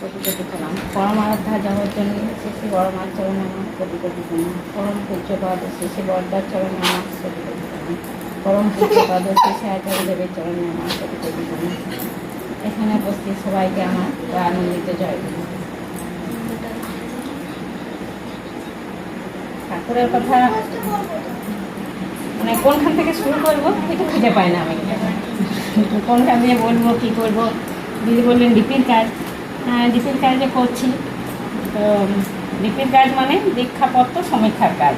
কোটি কোটি প্রণাম পরমারাধ্যা জগজ্জনী শ্রী বড় মার চরণে আমার কোটি প্রণাম পরম পূজ্যপাদ শ্রী বরদার চরণে আমার কোটি প্রণাম পরম পূজ্যপাদ শ্রী আচার্য দেবের চরণে আমার কোটি প্রণাম এখানে উপস্থিত সবাইকে আমার আনন্দিত জয়। ঠাকুরের কথা মানে কোনখান থেকে শুরু করব, এটা খুঁজে পাই না আমি। কোনখান দিয়ে বলব, কী করব? দিদি বললেন ডিপির কাজ। ডিপির কাজে করছি। তো ডিপির কাজ মানে দীক্ষাপত্র সমীক্ষার কাজ।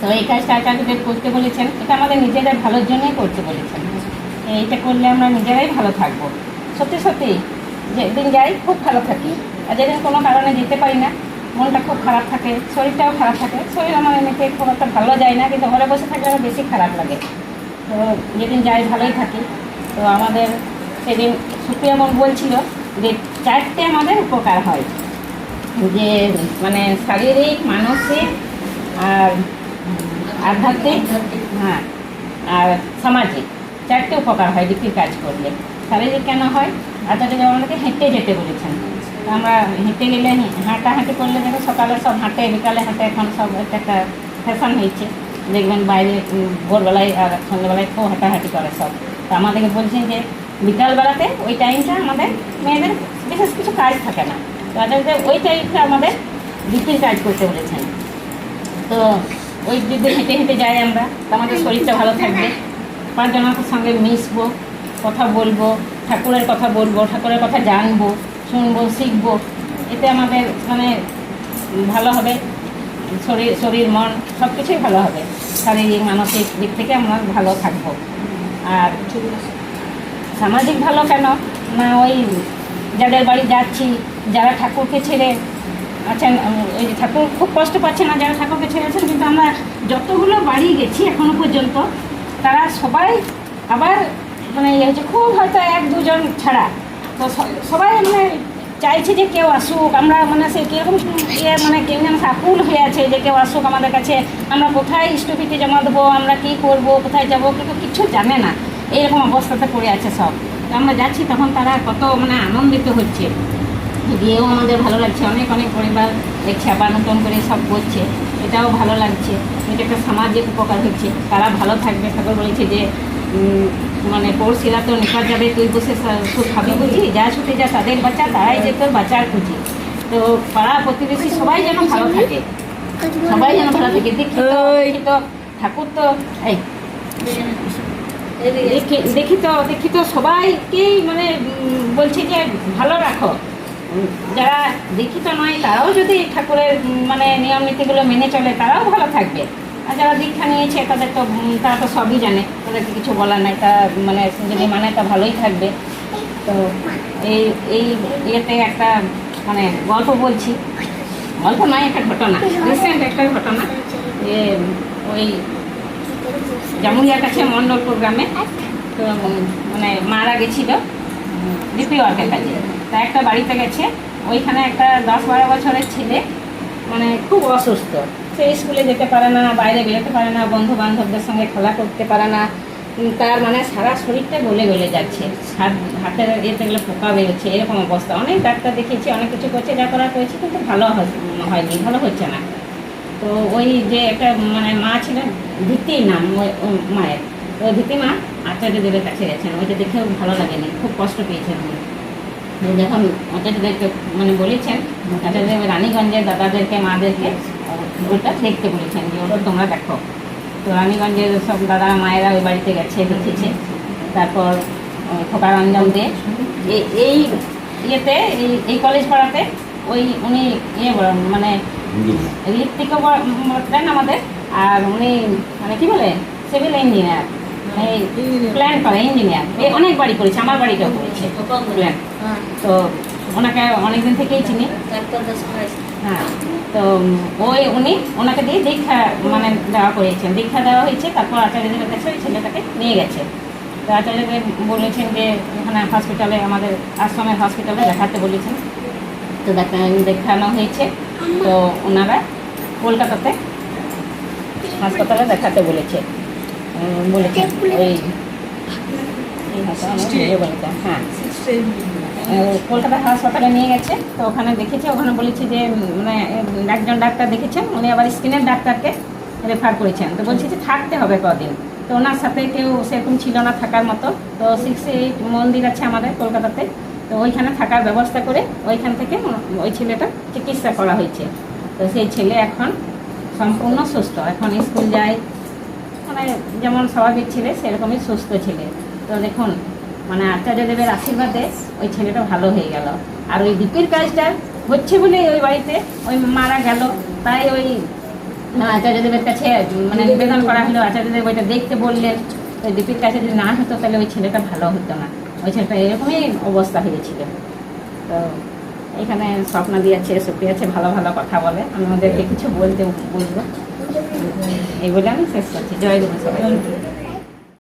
তো এই কাজটা আচার্যদের করতে বলেছেন। এটা আমাদের নিজেদের ভালোর জন্যই করতে বলেছেন। এইটা করলে আমরা নিজেরাই ভালো থাকব। সত্যি সত্যি, যেদিন যাই খুব ভালো থাকি। আর যেদিন কোনো কারণে যেতে পারি না, মনটা খুব খারাপ থাকে, শরীরটাও খারাপ থাকে। শরীর আমার এমনিতে খুব একটা ভালো যায় না, কিন্তু ঘরে বসে থাকলে আমার বেশি খারাপ লাগে। তো যেদিন যাই ভালোই থাকি। তো আমাদের সেদিন সুপ্রিয়া বোন বলছিল যে চারটে আমাদের উপকার হয়। যে মানে শারীরিক, মানসিক আর আধ্যাত্মিক হ্যাঁ আর সামাজিক। চারটে উপকার হয় ডিপির কাজ করলে। শারীরিক কেন হয়? আচার্য যেমন আমাদেরকে হেঁটে যেতে বলেছেন। আমরা হেঁটে গেলে হাঁটাহাঁটি করলে দেখো সকালে সব হাঁটে, বিকালে হাঁটে, এখন সব একটা একটা ফ্যাশন হয়েছে। দেখবেন বাইরে ভোরবেলায় আর সন্ধ্যেবেলায় খুব হাঁটাহাঁটি করে সব। তো আমাদেরকে বলছেন যে বিকালবেলাতে ওই টাইমটা আমাদের মেয়েদের বিশেষ কিছু কাজ থাকে না। তো আচার্য ওই টাইমটা আমাদের ডিপির কাজ করতে বলেছেন। তো ওই যদি হেঁটে হেঁটে যাই আমরা। তো আমাদের শরীরটা ভালো থাকবে। পাঁচজনের সঙ্গে মিশবো, কথা বলব, ঠাকুরের কথা বলব, ঠাকুরের কথা জানব, শুনব, শিখব। এতে আমাদের মানে ভালো হবে। শরীর শরীর, মন সব কিছুই ভালো হবে। শারীরিক, মানসিক দিক থেকে আমরা ভালো থাকব। আর সামাজিক ভালো কেন? না, ওই যাদের বাড়ি যাচ্ছি, যারা ঠাকুরকে ছেড়ে আছেন ওই ঠাকুর খুব কষ্ট পাচ্ছে না যারা ঠাকুরকে ছেড়েছেন কিন্তু আমরা যতগুলো বাড়ি গেছি এখনও পর্যন্ত, তারা সবাই আবার মানে ইয়ে হচ্ছে, খুব হয়তো এক দুজন ছাড়া। তো সবাই মানে চাইছে যে কেউ আসুক, আমরা মানে সে কীরকম ইয়ে মানে কেউ যেন আকুল হয়ে আছে, যে কেউ আসুক আমাদের কাছে, আমরা কোথায় স্টপিতে জমা দেবো, আমরা কী করব, কোথায় যাব, কিন্তু কিছু জানে না। এইরকম অবস্থাতে পড়ে আছে সব। তো আমরা যাচ্ছি তখন তারা কত মানে আনন্দিত হচ্ছে। গিয়েও আমাদের ভালো লাগছে অনেক অনেক পরিবার দেখছে আবার নতুন করে সব করছে এটাও ভালো লাগছে এটা একটা সামাজিক উপকার হচ্ছে। তারা ভালো থাকবে ঠাকুর বলেছে যে মানে পড়শিরা তো নিকট যাবে তুই বসে খুব বুঝি? যা ছুটে যা তাদের বাচ্চা তারাই যে তোর বাচ্চার খুঁজি। তো পাড়া প্রতিবেশী সবাই যেন ভালো থাকে। সবাই যেন ভালো থাকে। দেখি দেখি তো ঠাকুর তো এই। দেখি তো দেখি তো সবাইকেই মানে বলছে যে ভালো রাখো। যারা দীক্ষিত নয়, তারাও যদি ঠাকুরের মানে নিয়ম নীতিগুলো মেনে চলে, তারাও ভালো থাকবে। আর যারা দীক্ষা নিয়েছে, তাদের তো তারা তো সবই জানে। তাদেরকে কিছু বলার নাই, তা মানে যদি মানে তা ভালোই থাকবে। তো এই এই ইয়েতে একটা মানে গল্প বলছি। গল্প নয়, একটা ঘটনা। রিসেন্ট একটা ঘটনা। যে ওই জামুরিয়ার কাছে মণ্ডলপুর গ্রামে তো মানে মারা গেছিল ডিপি ওয়ার্কের কাছে। তা একটা বাড়িতে গেছে। ওইখানে একটা দশ বারো বছরের ছেলে মানে খুব অসুস্থ। সে স্কুলে যেতে পারে না, বাইরে বেরোতে পারে না বন্ধু বান্ধবদের সঙ্গে খেলা করতে পারে না। তার মানে সারা শরীরটা গলে গলে যাচ্ছে। হাত, হাতের ইয়েতে গেলে পোকা বেরোচ্ছে, এরকম অবস্থা। অনেক ডাক্তার দেখিয়েছি, অনেক কিছু করছে, যা করা করেছে, কিন্তু ভালো হয়নি, ভালো হচ্ছে না। তো ওই যে একটা মানে মা ছিলেন ধীতি নাম, ওই ওই মায়ের। তো ধীতি মা আচার্য দেবের কাছে গেছেন, ওইটা দেখেও ভালো লাগেনি, খুব কষ্ট পেয়েছেন উনি। যখন আচার্যদেরকে মানে বলেছেন আচার্যদেব রানীগঞ্জের দাদাদেরকে, মাদেরকে, ওটা দেখতে বলেছেন যে, ওটা তোমরা দেখো। তো রানীগঞ্জের সব দাদা মায়েরা ওই বাড়িতে গেছে, দেখেছে। তারপর খোকারঞ্জন দে এই- ইয়েতে এই কলেজ পাড়াতে, ওই উনি ইয়ে মানে ঋত্বিকও বলতেন আমাদের। আর উনি মানে কি বলে? সিভিল ইঞ্জিনিয়ার এই প্ল্যান করে ইঞ্জিনিয়ার এই অনেক বাড়ি করেছে আমার বাড়িটাও করেছে। প্ল্যান তো ওনাকে অনেকদিন থেকেই চিনি। হ্যাঁ। তো ওই উনি ওনাকে দিয়ে দীক্ষা মানে দেওয়া করেছেন দীক্ষা দেওয়া হয়েছে তারপর আচার্যদের কাছে ওই ছেলেটাকে নিয়ে গেছে। তো আচার্যদেব বলেছেন যে এখানে হসপিটালে আমাদের আশ্রমের হসপিটালে দেখাতে বলেছেন। তো দেখানো হয়েছে। তো ওনারা কলকাতাতে হাসপাতালে দেখাতে বলেছে। উম, বলেছেন ওই বলেছে হ্যাঁ। কলকাতা হাসপাতালে নিয়ে গেছে তো ওখানে দেখেছে ওখানে বলেছে যে মানে একজন ডাক্তার দেখেছেন উনি আবার স্কিনের ডাক্তারকে রেফার করেছেন। তো বলছে যে থাকতে হবে কদিন। তো ওনার সাথে কেউ সেরকম ছিল না থাকার মতো। তো সিক্স এইট মন্দির আছে আমাদের কলকাতাতে। তো ওইখানে থাকার ব্যবস্থা করে ওইখান থেকে ওই ছেলেটা চিকিৎসা করা হয়েছে। তো সেই ছেলে এখন সম্পূর্ণ সুস্থ। এখন স্কুল যায় মানে যেমন স্বাভাবিক ছেলে, সেরকমই সুস্থ ছেলে। তো দেখুন মানে আচার্যদেবের আশীর্বাদে ওই ছেলেটা ভালো হয়ে গেল। আর ওই দ্বীপের কাজটা হচ্ছে বলে ওই বাড়িতে ওই মারা গেল। তাই ওই আচার্যদেবের কাছে মানে নিবেদন করা হলো। আচার্যদেব ওইটা দেখতে বললেন। ওই দ্বীপের কাছে যদি না হতো, তাহলে ওই ছেলেটা ভালো হতো না। ওই ছেলেটা এরকমই অবস্থা হয়েছিল। তো এখানে স্বপ্ন দিয়েছে সুপ্রি আছে, ভালো ভালো কথা বলে। আমি ওদেরকে কিছু বলতে বলব। এই বলে আমি শেষ করছি। জয় গুরু সবাই